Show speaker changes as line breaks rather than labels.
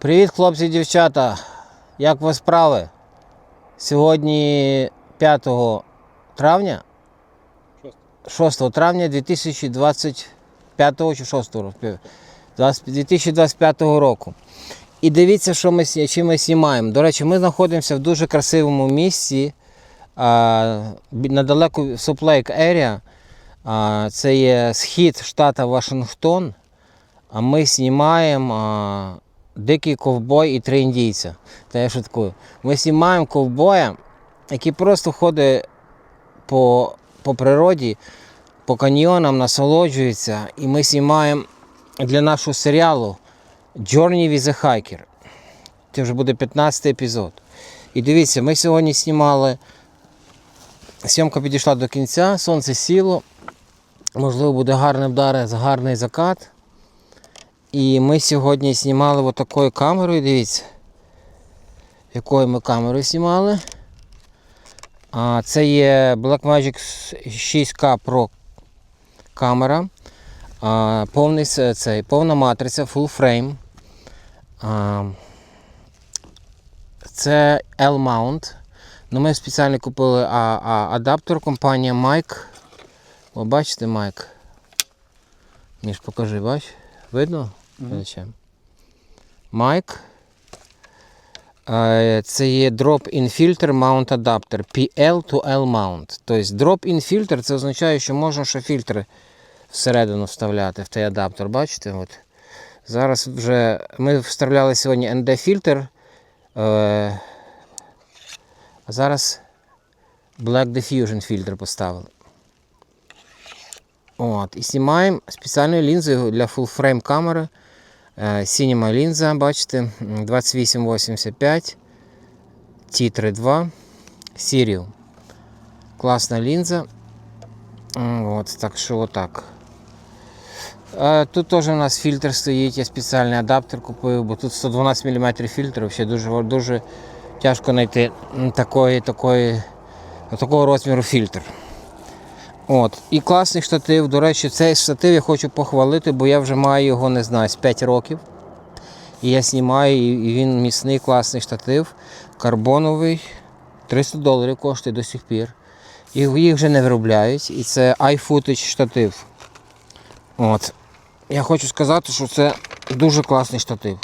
Привіт, хлопці і дівчата. Як вас справи? Сьогодні 5 травня. 6 травня 2025 чи 6 року. 2025 року. І дивіться, що ми, чим ми знімаємо. До речі, ми знаходимося в дуже красивому місці. Недалеко Soup Lake Area. Це є схід штата Вашингтон. А ми знімаємо Дикий ковбой і три індійця. Та я шуткую. Ми знімаємо ковбоя, який просто ходить по, по природі, по каньйонам, насолоджується. І ми знімаємо для нашого серіалу Journey with a Hiker. Це вже буде 15 й епізод. І дивіться, ми сьогодні знімали. Сьомка підійшла до кінця, сонце сіло. Можливо, буде гарний вдар, гарний закат. І ми сьогодні знімали отакою камерою, дивіться. Якою ми камерою знімали. А, це є Blackmagic 6K Pro камера. А, повний, цей, повна матриця, full frame. А, це L-mount. Ну, ми спеціально купили а, а, адаптер компанія Mike. О, бачите, Майк? Міш, покажи, бач? Видно? Глядачам? Майк. Це є Drop-in Filter Mount Adapter PL to L Mount. Тобто Drop-in Filter це означає, що можна ще фільтри всередину вставляти в той адаптер. Бачите? От. Зараз вже ми вставляли сьогодні ND-фільтр. Е, а зараз Black Diffusion фільтр поставили. От, і знімаємо спеціальною лінзою для full frame камери. Е, Cinema лінза, бачите, м, 2885 T32 Sirium. Класна лінза. М, От, так що отак. Е, Тут теж у нас фільтр стоїть, я спеціальний адаптер купив, бо тут 112 мм фільтр, взагалі дуже, дуже тяжко знайти м, такої, такої, такого розміру фільтр. От. І класний штатив. До речі, цей штатив я хочу похвалити, бо я вже маю його, не знаю, з 5 років. І я знімаю, і і він міцний, класний штатив. Карбоновий. 300 доларів коштує до сих пір. Їх, їх вже не виробляють. І це iFootage штатив. От. Я хочу сказати, що це дуже класний штатив.